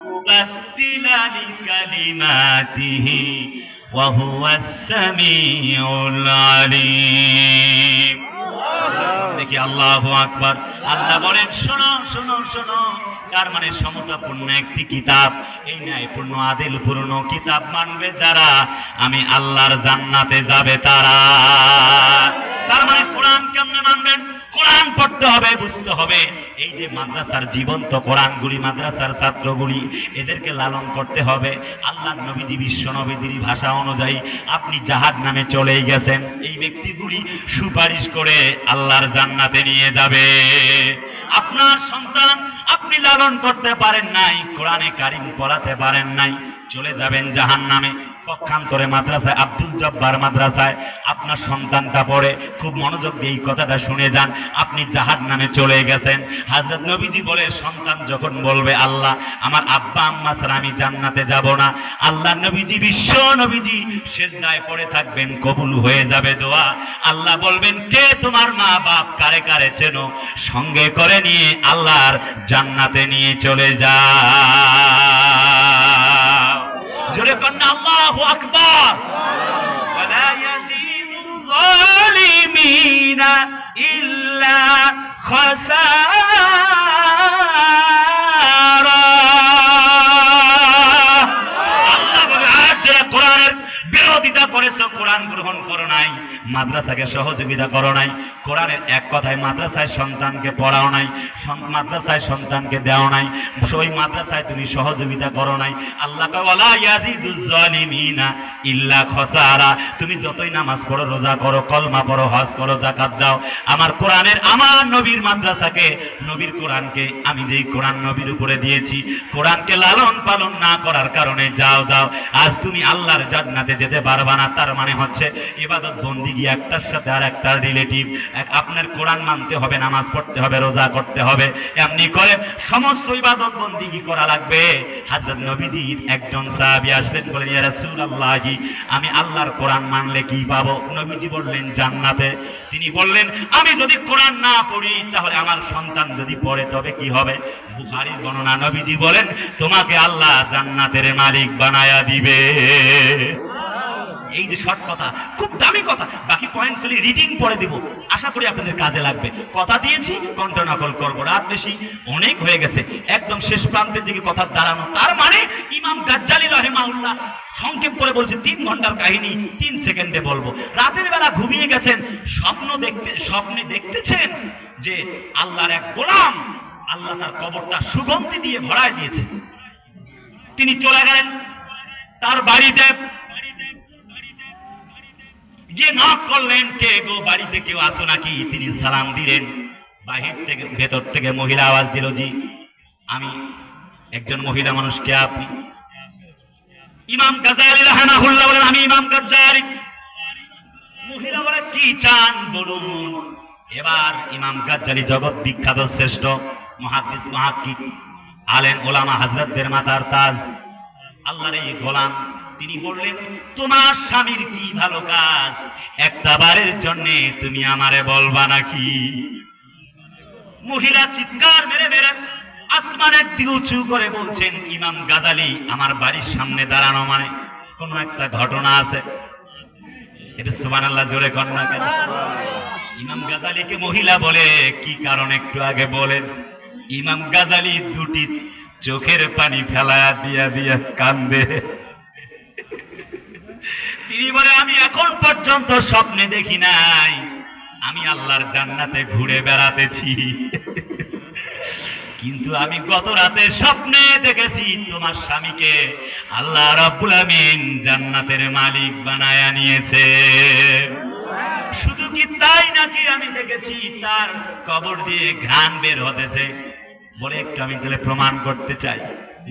مبدل لكلماته وهو السميع العليم দেখি আল্লাহ আকবার আল্লাহ বলেন শোনো শোনো শোনো তার মানে সমতাপূর্ণ একটি কিতাব এই ন্যায়পূর্ণ আদিল পূর্ণ কিতাব মানবে যারা আমি আল্লাহর জান্নাতে যাবে তারা তার মানে কোরআন কেমনে মানবেন কোরআন পড়তে হবে, বুঝতে হবে। এই যে মাদ্রাসার জীবন্ত কোরআনগুলি, মাদ্রাসার ছাত্রগুলি, এদেরকে লালন করতে হবে। আল্লাহ নবীজি বিশ্ব নবীজির ভাষা অনুযায়ী আপনি জাহাজ নামে চলেই গেছেন। এই ব্যক্তিগুলি সুপারিশ করে আল্লাহর জান্নাতে নিয়ে যাবে। আপনার সন্তান আপনি লালন করতে পারেন নাই, কোরআনে কারিম পড়াতে পারেন নাই, চলে যাবেন জাহান নামে। পক্ষান্তরে মাদ্রাসায়, আব্দুল জব্বার মাদ্রাসায়। আপনার সন্তানটা পড়ে, খুব মনোযোগ দিয়ে এই কথাটা শুনে যান। আপনি নামে চলে গেছেন। হাজরত নবীজি বলে, সন্তান যখন বলবে, আল্লাহ, আমার আব্বা আম্মা ছাড়া আমি জান্নাতে যাব না। আল্লাহ নবীজি, বিশ্ব নবীজি পড়ে থাকবেন, কবুল হয়ে যাবে দোয়া। আল্লাহ বলবেন, কে তোমার মা বাপ কারে কারে চেনো? সঙ্গে করে নিয়ে আল্লাহর জান্নাতে নিয়ে চলে যাও জোরে কন্যা আল্লাহু আকবার ولا يزيد الظالمين إلا خسارا করেছ কোরআন গ্রহণ করো নাই, মাদ্রাসাকে সহযোগিতা করো নাই, কোরআনের এক কথায় মাদ্রাসায় সন্তানকে পড়াও নাই মাদ্রাসায় সন্তানকে দেও নাই, ওই মাদ্রাসায় তুমি সহযোগিতা করো নাই। আল্লাহ ইল্লা খসারা। তুমি যতই নামাজ পড়ো, রোজা করো, কলমা পড়ো, হজ করো জাকাত দাও। আমার কোরআনের আমার নবীর মাদ্রাসাকে, নবীর কোরআনকে আমি যেই কোরআন নবীর উপরে দিয়েছি, কোরআনকে লালন পালন না করার কারণে যাও যাও। আজ তুমি আল্লাহর জান্নাতে যেতে পারবা না তার মানে হচ্ছে ইবাদত বন্দিগি একটার সাথে আর একটা রিলেটিভ আপনার কোরআন মানতে হবে, নামাজ পড়তে হবে, রোজা করতে হবে, এমনি করে সমস্ত ইবাদত বন্দিগি করা লাগবে। হাজরত নবীজির একজন সাহাবী আসলেন, বলেন, ইয়া রাসূলুল্লাহি, আমি আল্লাহর কোরআন মানলে কি পাবো? নবীজি বললেন, জান্নাতে। তিনি বললেন, আমি যদি কোরআন না পড়ি, তাহলে আমার সন্তান যদি পড়ে, তবে কি হবে? বুখারীর বর্ণনা, নবীজি বলেন, তোমাকে আল্লাহ জান্নাতের মালিক বানায়া দিবে। এই যে শর্ট কথা, খুব দামি কথা। বাকি পয়েন্টগুলি রিডিং পড়ে দিব। আশা করি আপনাদের কাজে লাগবে। কথা দিয়েছি, কণ্ঠ নকল করব, রাত বেশি অনেক হয়ে গেছে। একদম শেষ প্রান্তের দিকে কথা দাঁড়ানো। তার মানে ইমাম গাজ্জালি রহেমাউল্লাহ সংক্ষেপ করে বলছে, তিন ঘণ্টার কাহিনী, তিন সেকেন্ডে বলব। রাতের বেলা ঘুমিয়ে গেছেন, স্বপ্ন দেখতে, স্বপ্নে দেখতেছেন যে আল্লাহর এক গোলাম, আল্লাহ তার কবরটা সুগন্ধি দিয়ে ভরায় দিয়েছে। তিনি চলে গেলেন, তার বাড়িতে যে নক করলেন, কে গো বাড়িতে কেউ আসো নাকি? তিনি সালাম দিলেন। বাহির থেকে, ভেতর থেকে মহিলা আওয়াজ দিল, জি, আমি একজন মহিলা মানুষকে আপনি? ইমাম গাজালি রাহমাহুল্লাহ বলেন, আমি ইমাম গাজ্জালি মহিলা বলে, কি চান বলুন? এবার ইমাম গাজ্জালি জগৎ বিখ্যাত, শ্রেষ্ঠ মহাদিস, মহাকিক আলেন ওলামা হাজরতদের মাতার তাজ, আল্লাহর এই গোলাম তিনি বললেন, তোমার স্বামীর কি ভালো কাজ? একটা বারের জন্য তুমি আমারে বলবা নাকি? মহিলা চিৎকার মেরে মেরে আসমানের দিকে উঁচু করে বলছেন, ইমাম গাজালি আমার বাড়ির সামনে দাঁড়ানো মানে কোন একটা ঘটনা আছে? এটা সুমান আল্লাহ জোরে না কেন? ইমাম গাজালিকে মহিলা বলে, কি কারণ একটু আগে বলেন? ইমাম গাজালি দুটি চোখের পানি ফেলায়া দিয়া দিয়া কান্দে। তিনি বলে, আমি এখন পর্যন্ত স্বপ্নে দেখি নাই। আমি আল্লাহর জান্নাতে ঘুরে বেড়াতেছি। কিন্তু আমি গত রাতে স্বপ্নে দেখেছি তোমার স্বামীকে আল্লাহ রাব্বুল আমিন জান্নাতের মালিক বানায়া নিয়েছে। শুধু কি তাই নাকি আমি দেখেছি? তার কবর দিয়ে ঘ্রাণ বের হতেছে। বলে একটু আমি তাহলে প্রমাণ করতে চাই।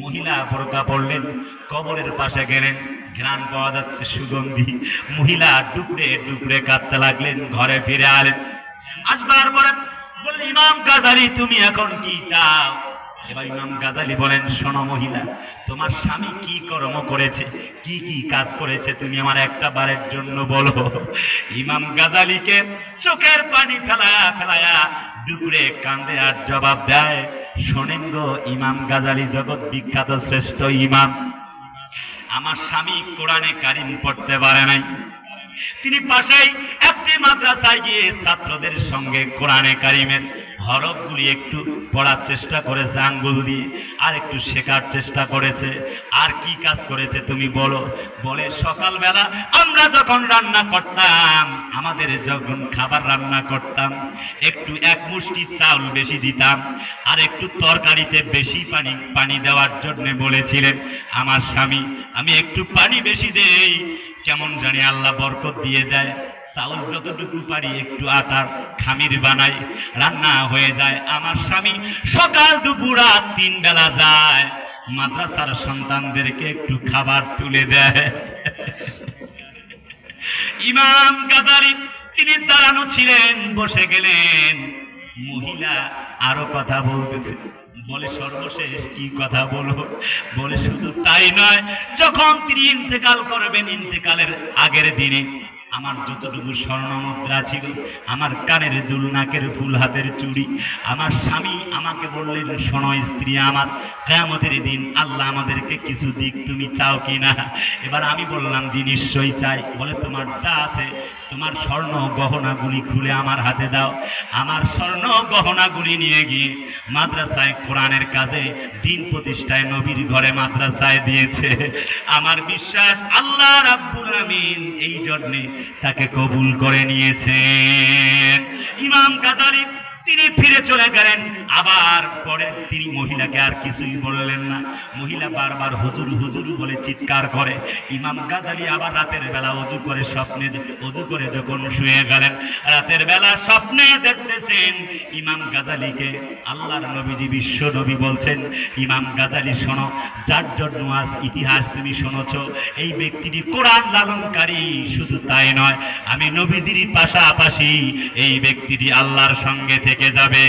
মহিলা বোরকা পড়লেন কবরের পাশে গেলেন, ঘ্রাণ পাওয়া যাচ্ছে সুগন্ধি। মহিলা ডুকরে ডুকরে কাঁদতে লাগলেন, ঘরে ফিরে আলেন। আসবার পরে বললেন, ইমাম গাজালি, তুমি এখন কি চাও? এবার ইমাম গাজালি বলেন, শোনো মহিলা, তোমার স্বামী কি কর্ম করেছে? কি কি কাজ করেছে? তুমি আমার একটা বারের জন্য বলো। ইমাম গাজালিকে চোখের পানি ফেলায়া ফেলায়া ডুকরে কান্দে আর জবাব দেয় শোনেন গো, ইমাম গাজালি জগৎ বিখ্যাত শ্রেষ্ঠ ইমাম। আমার স্বামী কোরআনে কারিম পড়তে পারে নাই। তিনি পাশেই একটি মাদ্রাসায় গিয়ে ছাত্রদের সঙ্গে কোরআনে কারিমের হরফগুলি একটু পড়ার চেষ্টা করেছে আঙ্গুল দিয়ে আর একটু শেখার চেষ্টা করেছে। আর কি কাজ করেছে তুমি বলো? বলে, সকালবেলা আমরা যখন রান্না করতাম, আমাদের যখন খাবার রান্না করতাম, একটু এক মুষ্টি চাউল বেশি দিতাম আর একটু তরকারিতে বেশি পানি পানি দেওয়ার জন্য বলেছিলেন, আমার স্বামী, আমি একটু পানি বেশি দেই। কেমন জানি আল্লাহ বরকত দিয়ে দেয়। চাউল যতটুকু পারি একটু আটার খামির বানাই রান্না হয়ে যায়। আমার স্বামী সকাল, দুপুর রাত তিন বেলা যায়। মাদ্রাসার সন্তানদেরকে একটু খাবার তুলে দেয়। ইমাম গাজারি তিনি দাঁড়ানো ছিলেন, বসে গেলেন। মহিলা আরও কথা বলতেছে। বলে, সর্বশেষ কি কথা বলব বলে, শুধু তাই নয়, যখন তিনি ইন্তেকাল করবেন, ইন্তেকালের আগের দিনে আমার যতটুকু স্বর্ণ মুদ্রা ছিল, আমার কানের দুল, নাকের ফুল, হাতের চুড়ি, আমার স্বামী আমাকে বললেন, শোনো স্ত্রী আমার কেমতের দিন আল্লাহ আমাদেরকে কিছু দিক তুমি চাও কি না এবার আমি বললাম যে নিশ্চয়ই চাই। বলে, তোমার যা আছে, তোমার স্বর্ণ গহনাগুলি খুলে আমার হাতে দাও। আমার স্বর্ণ গহনাগুলি নিয়ে গিয়ে মাদ্রাসায় কোরআনের কাজে, দিন প্রতিষ্ঠায় নবীর ঘরে মাদ্রাসায় দিয়েছে। আমার বিশ্বাস, আল্লাহ রাব্বুল আমিন এই জন্যে তাকে কবুল করে নিয়েছেন। ইমাম গাজালি তিনি ফিরে চলে গেলেন। আবার পরে তিনি মহিলাকে আর কিছুই বললেন না। মহিলা বারবার হুজুর হুজুর বলে চিৎকার করে। ইমাম গাজালি আবার রাতের বেলা অজু করে স্বপ্নে অজু করে যখন শুয়ে গেলেন, রাতের বেলা স্বপ্নে দেখতেছেন ইমাম গাজালিকে আল্লাহর নবীজি, বিশ্ব নবী বলছেন, ইমাম গাজালি, শোনো, যার জন্য আজ ইতিহাস তুমি শুনেছ, এই ব্যক্তিটি কোরআন লালনকারী, শুধু তাই নয়, আমি নবীজির পাশাপাশি এই ব্যক্তিটি আল্লাহর সঙ্গে থেকে যাবে।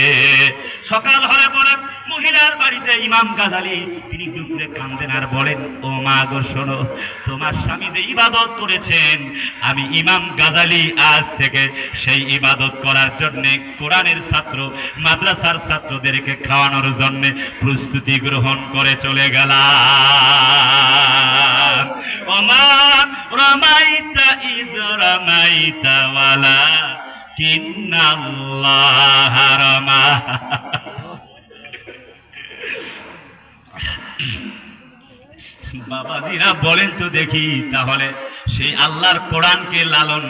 সকাল হলে পরে মহিলার বাড়িতে ইমাম গাজালি, তিনি দুপুরে কান্দেন আর বলেন, ও মা গো, শোনো, তোমার স্বামী যে ইবাদত করেছেন, আমি ইমাম গাজালি আজ থেকে সেই ইবাদত করার জন্য কোরআনের ছাত্র, মাদ্রাসার ছাত্রদেরকে খাওয়ানোর জন্য প্রস্তুতি গ্রহণ করে চলে গেলাম। ওমা রমাইতা ইজ রমাইতা ওয়ালা বাবাজিরা বলেন তো দেখি তাহলে সেই আল্লাহর কোরআনকে লালন